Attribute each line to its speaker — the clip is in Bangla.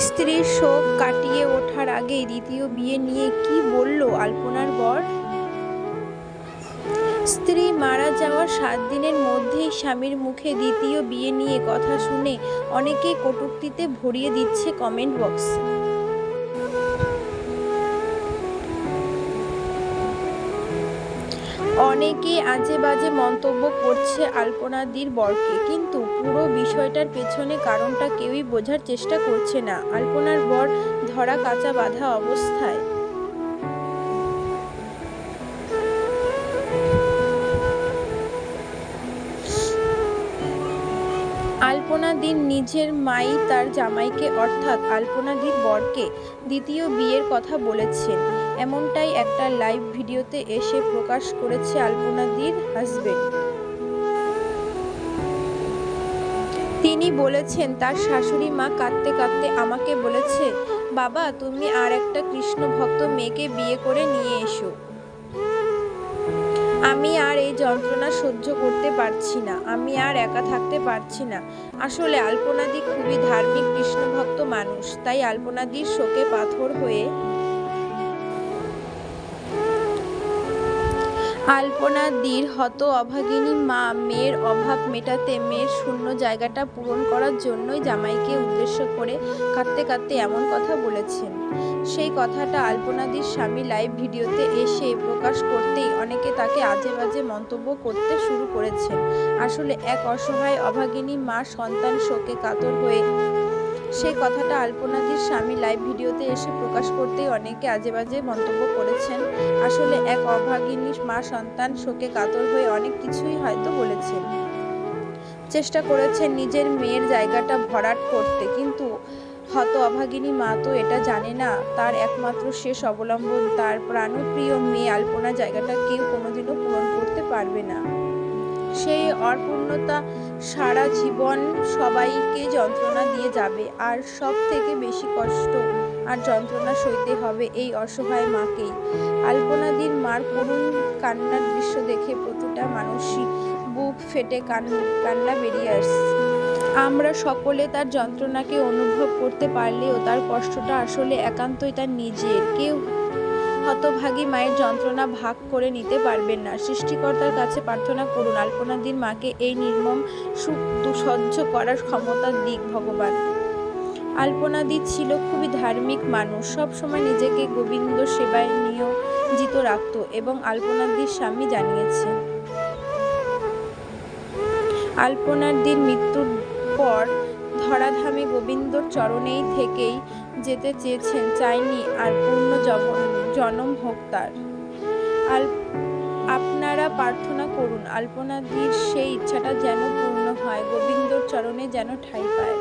Speaker 1: স্ত্রীর শোক কাটিয়ে ওঠার আগে দ্বিতীয় বিয়ে নিয়ে কি বলল আলপনার বর? স্ত্রী মারা যাওয়ার সাত দিনের মধ্যেই স্বামীর মুখে দ্বিতীয় বিয়ে নিয়ে কথা শুনে অনেকেই কটুক্তিতে ভরিয়ে দিচ্ছে কমেন্ট বক্সে। অনেকে আজে বাজে মন্তব্য করছে আলপনাদির বরকে, কিন্তু পুরো বিষয়টার পেছনে কারণটা কেউই বোঝার চেষ্টা করছে না। আলপনার বর ধরা কাঁচা বাঁধা অবস্থায়। আলপনাদির নিজের মাই তার জামাইকে, অর্থাৎ আলপনাদির বরকে, দ্বিতীয় বিয়ের কথা বলেছেন। এমনটাই একটা লাইভ ভিডিওতে এসে প্রকাশ করেছে আলপনাদির হাজবেন্ড তিনি বলেছেন, তার শাশুড়ি মা কাঁদতে কাঁদতে আমাকে বলেছে, বাবা, তুমি আর একটা কৃষ্ণ ভক্ত মেয়েকে বিয়ে করে নিয়ে এসো আমি আর এই যন্ত্রণা সহ্য করতে পারছি না, আমি আর একা থাকতে পারছি না। আসলে আলপনাদি খুবই ধার্মিক কৃষ্ণভক্ত মানুষ, তাই আলপনাদির শোকে পাথর হয়ে আলপনাদির হত অভাগিনী মা মেয়ের অভাব মেটাতে মেয়ের শূন্য জায়গাটা পূরণ করার জন্যই জামাইকে উদ্দেশ্য করে কাঁদতে কাঁদতে এমন কথা বলেছেন। সেই কথাটা আলপনাদির স্বামী লাইভ ভিডিওতে এসে প্রকাশ করতেই অনেকে তাকে আজে বাজে মন্তব্য করতে শুরু করেছেন। আসলে এক অসহায় অভাগিনী মা সন্তান শোকে কাতর হয়ে সেই কথাটা আলপনাদির স্বামী লাইভ ভিডিওতে এসে প্রকাশ করতেই অনেকে আজে বাজে মন্তব্য করেছেন। আসলে এক অভাগিনী মা সন্তান শোকে কাতর হয়ে অনেক কিছুই হয়তো বলেছেন। চেষ্টা করেছেন নিজের মেয়ের জায়গাটা ভরাট করতে, কিন্তু হত অভাগিনী মা তো এটা জানে না। তার একমাত্র শেষ অবলম্বন, তার প্রাণপ্রিয় মেয়ে আলপনা জায়গাটা কেউ কোনোদিনও পূরণ করতে পারবে না। সেই অপূর্ণতা সারা জীবন সবাইকে যন্ত্রণা দিয়ে যাবে, আর সব থেকে বেশি কষ্ট আর যন্ত্রণা সইতে হবে এই অসহায় মাকেই আলপনাদির মার করুণ কান্নার দৃশ্য দেখে প্রতিটা মানুষই বুক ফেটে কান, কান্না বেরিয়ে আসছে। আমরা সকলে তার যন্ত্রণাকে অনুভব করতে পারলেও তার কষ্টটা আসলে একান্তই তার নিজের। কেউ হতভাগী মায়ের যন্ত্রণা ভাগ করে নিতে পারবেন না। সৃষ্টিকর্তার কাছে প্রার্থনা করুন, আলপনাদির মাকে এই নির্মম সুখ সহ্য করার ক্ষমতা দিক ভগবান। আলপনাদি ছিল খুবই ধার্মিক মানুষ, সব সময় নিজেকে গোবিন্দ সেবায় নিয়োজিত রাখত এবং আলপনাদির স্বামী জানিয়েছে আলপনাদির মৃত্যুর পর ধরাধামে গোবিন্দর চরণেই থেকেই যেতে চেয়েছেন চাইনি আর পূর্ণ জনম হোক তার। আল, আপনারা প্রার্থনা করুন, আলপনাদির সেই ইচ্ছাটা যেন পূর্ণ হয়, গোবিন্দর চরণে যেন ঠাঁই পায়।